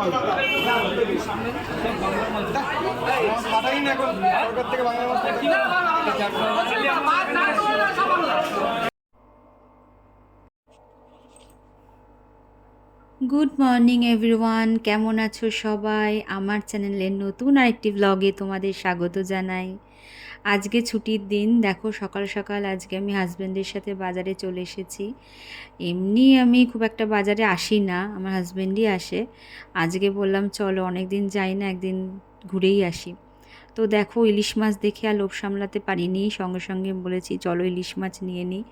Good morning everyone কেমন আছো সবাই? আমার চ্যানেলের নতুন আরেকটি ব্লগে তোমাদের স্বাগত জানাই। আজকে ছুটির দিন। দেখো, সকাল সকাল আজকে আমি হাজব্যান্ডের সাথে বাজারে চলে এসেছি। এমনি আমি খুব একটা বাজারে আসি না, আমার হাজব্যান্ডই আসে। আজকে বললাম, চলো অনেক দিন যাই না, একদিন ঘুরেই আসি। তো দেখো, ইলিশ মাছ দেখে আর লোভ সামলাতে পারিনি। সঙ্গে সঙ্গে বলেছি, চলো, ইলিশ মাছ নিয়ে নিই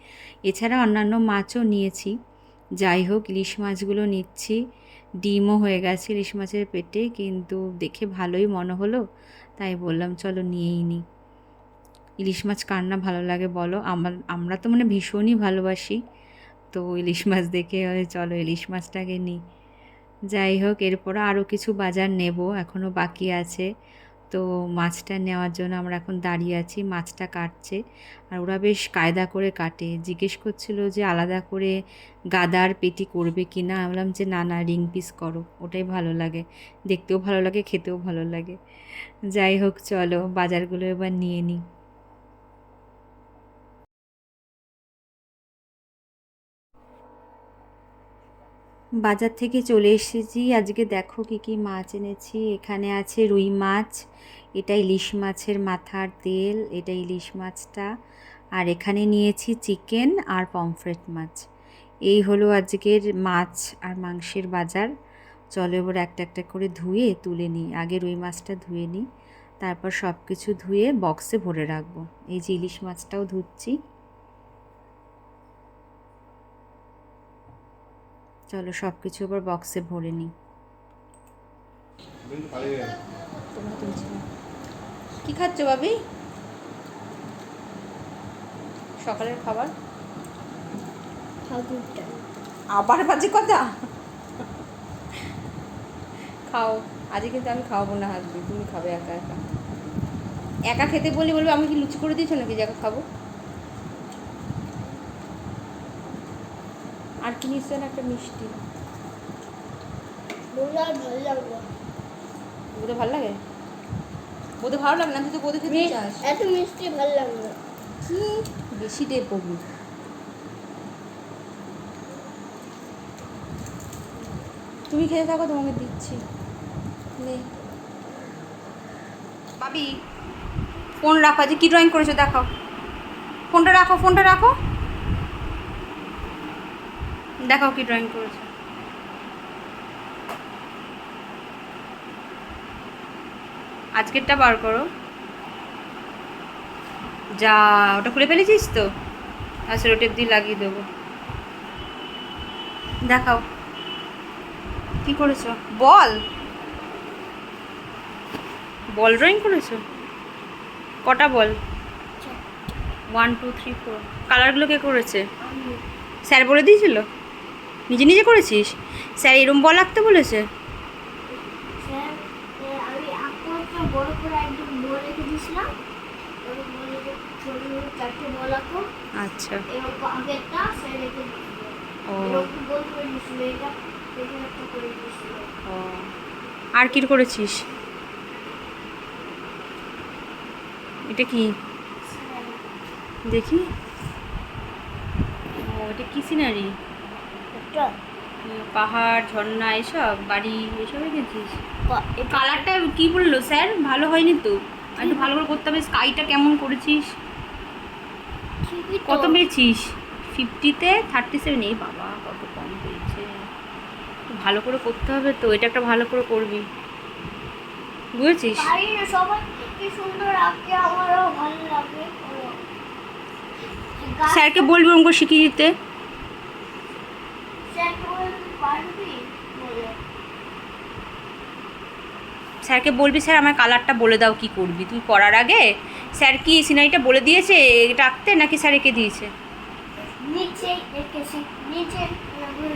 এছাড়া অন্যান্য মাছও নিয়েছি। যাই হোক, ইলিশ মাছগুলো নিচ্ছি। ডিমও হয়ে গেছে ইলিশ মাছের পেটে, কিন্তু দেখে ভালোই মনে হলো। তাই বললাম, চলো, নিয়েই নিই ইলিশ মাছ কার না ভালো লাগে বলো? আমার, আমরা তো মানে ভীষণই ভালোবাসি। তো ইলিশ মাছ দেখে চলো ইলিশ মাছটাকে নিই। যাই হোক, এরপর আরও কিছু বাজার নেব এখনও বাকি আছে। তো মাছটা নেওয়ার জন্য আমরা এখন দাঁড়িয়ে আছি, মাছটা কাটছে। আর ওরা বেশ কায়দা করে কাটে। জিজ্ঞেস করছিল যে আলাদা করে গাদার পেটি করবে কি না? বললাম যে না না, রিং পিস করো, ওটাই ভালো লাগে। দেখতেও ভালো লাগে, খেতেও ভালো লাগে। যাই হোক, চলো বাজারগুলো এবার নিয়ে নিই। বাজার থেকে চলে এসেছি। আজকে দেখো কি কি মাছ এনেছি। এখানে আছে রুই মাছ, এটা ইলিশ মাছের মাথার তেল, এটা ইলিশ মাছটা। আর এখানে নিয়েছি চিকেন আর পমফ্রেট মাছ। এই হলো আজকের মাছ আর মাংসের বাজার। চলো এবার একটা একটা করে ধুয়ে তুলে নিই। আগে রুই মাছটা ধুয়ে নিই। তারপর সব কিছু ধুয়ে বক্সে ভরে রাখব। এই যে ইলিশ মাছটাও ধুচ্ছি। চলো সব কিছু আবার বক্সে ভরে নিই। কি খাচ্ছ বাবি সকালের খাবার? আবার বাজে কথা? খাও। আজকে কিন্তু আমি খাওয়াবো না হাসবি তুমি খাবে একা একা। একা খেতে বলি বলবে আমি কি লুচি করে দিয়েছ নাকি? যে একা খাব। নিশ্চয় একটা মিষ্টি। বোধে ভালো লাগে? বোধে ভালো লাগে না তুই তো বোধে খেতে চাস। এত মিষ্টি ভালো লাগল। কি? বেশি দে প্রভু তুমি খেতে থাকো তোমাকে দিচ্ছি। নে। ভাবি ফোন রাখো আজকে কি ড্রয়িং করেছ দেখাও। ফোনটা রাখো ফোনটা রাখো। দেখাও কি ড্রয়িং করেছ। আজকেরটা বার করো। যা ওটা খুলে ফেলেছিস তো? আচ্ছা রোটেপ দিয়ে লাগিয়ে দেবো। দেখাও। কি করেছ? বল। বল ড্রয়িং করেছ? কটা বল? ওয়ান টু থ্রি ফোর কালারগুলো কে করেছে? স্যার বলে দিয়েছিল? নিজে নিজে করেছিস? স্যার এরম বল আঁকতে বলেছে। আচ্ছা। ও। আর কি করেছিস? এটা কি? দেখি। ও এটা কি সিনারি পাহাড় ঝর্ণা এসব বাড়ি এসব এঁকেছিস কালারটা কি বলল স্যার? ভালো হয়নি তো? একটু ভালো করে করতে হবে স্কাইটা কেমন করেছিস? কত পেয়েছিস? ফিফটিতে? Thirty seven? এই বাবা কত কম পেয়েছে। ভালো করে করতে হবে তো এটা একটা ভালো করে করবি। বুঝেছিস? স্যারকে বলবি অঙ্ক শিখিয়ে দিতে? স্যারকে বলে, "তুই পারবি বলে স্যারকে বলবি স্যার আমার কালারটা বলে দাও কি করবি। তুই করার আগে স্যার কি সিনারিটা বলে দিয়েছে এটা আঁকতে নাকি স্যার এঁকে দিয়েছে?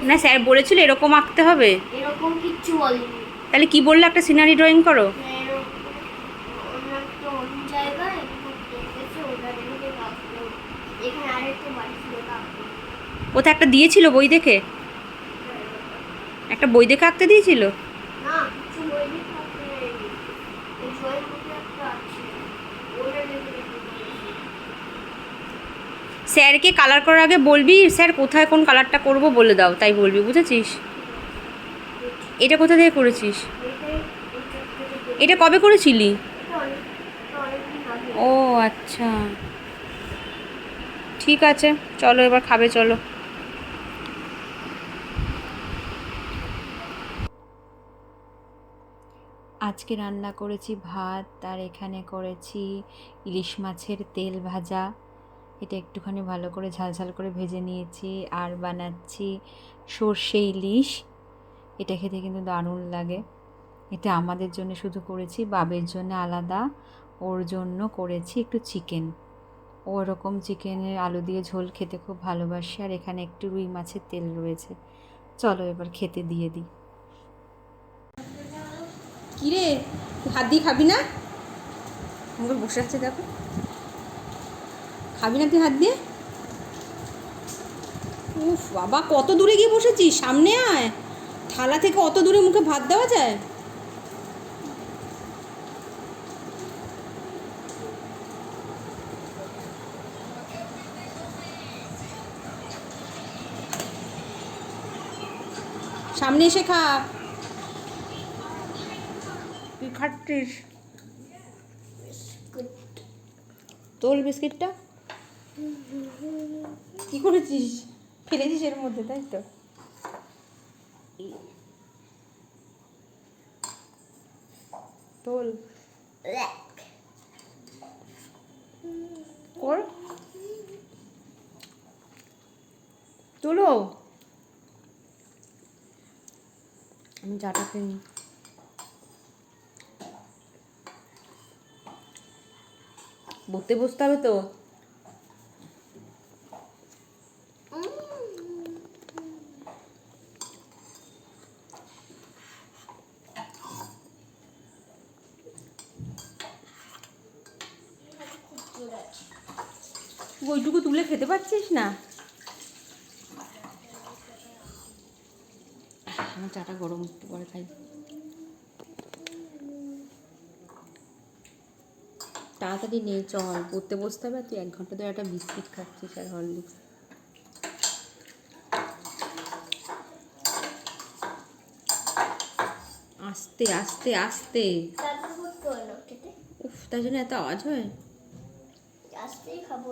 না স্যার বলেছিল এরকম আঁকতে হবে। এরকম কিচ্ছু বলেনি। তাহলে কি বললে একটা সিনারি ড্রয়িং করো? কাঁপলো কোথায় একটা দিয়েছিল বই দেখে? একটা বই দেখে আঁকতে দিয়েছিল। স্যারকে কালার করার আগে বলবি স্যার কোথায় কোন কালারটা করব বলে দাও তাই বলবি বুঝেছিস? এটা কোথা থেকে করেছিস? এটা কবে করেছিলি? ও আচ্ছা। ঠিক আছে চলো এবার খাবে চলো। আজকে রান্না করেছি ভাত, আর এখানে করেছি ইলিশ মাছের তেল ভাজা। এটা একটুখানি ভালো করে ঝালঝাল করে ভেজে নিয়েছি, আর বানাচ্ছি সর্ষে ইলিশ। এটা খেতে কিন্তু দারুণ লাগে। এটা আমাদের জন্য শুধু করেছি বাবের জন্য আলাদা। ওর জন্য করেছি একটু চিকেন। ওরকম চিকেনের আলু দিয়ে ঝোল খেতে খুব ভালোবাসে, আর এখানে একটু রুই মাছের তেল রয়েছে। চলো এবার খেতে দিয়ে দিই। কিরে? হাত দিয়ে খাবি না? আমাকে বসে আছে দেখো। খাবি না তুই হাত দিয়ে? উফ, বাবা, কত দূরে গিয়ে বসেছিস? সামনে আয়। থালা থেকে অত দূরে মুখে ভাত দেওয়া যায়? সামনে এসে খা। তুই খাচ্ছিস তোল বিস্কিটটা। কি করেছিস? ফেলেছিস এর মধ্যে তাই তো? তোল। কর। তোলো। আমি চাটা খেয়ে নিই বসতে বসতে হবে তো? ওইটুকু তুলে খেতে পারছিস না? চাটা গরম পরে খাই। তাড়াতাড়ি নে চল। পড়তে বসতে হবে তুই এক ঘণ্টা ধরে একটা বিস্কিট খাচ্ছিস আর হরলিক্স। আস্তে আস্তে আস্তে। উফ তার জন্য এত আওয়াজ হয়? আস্তে খাব।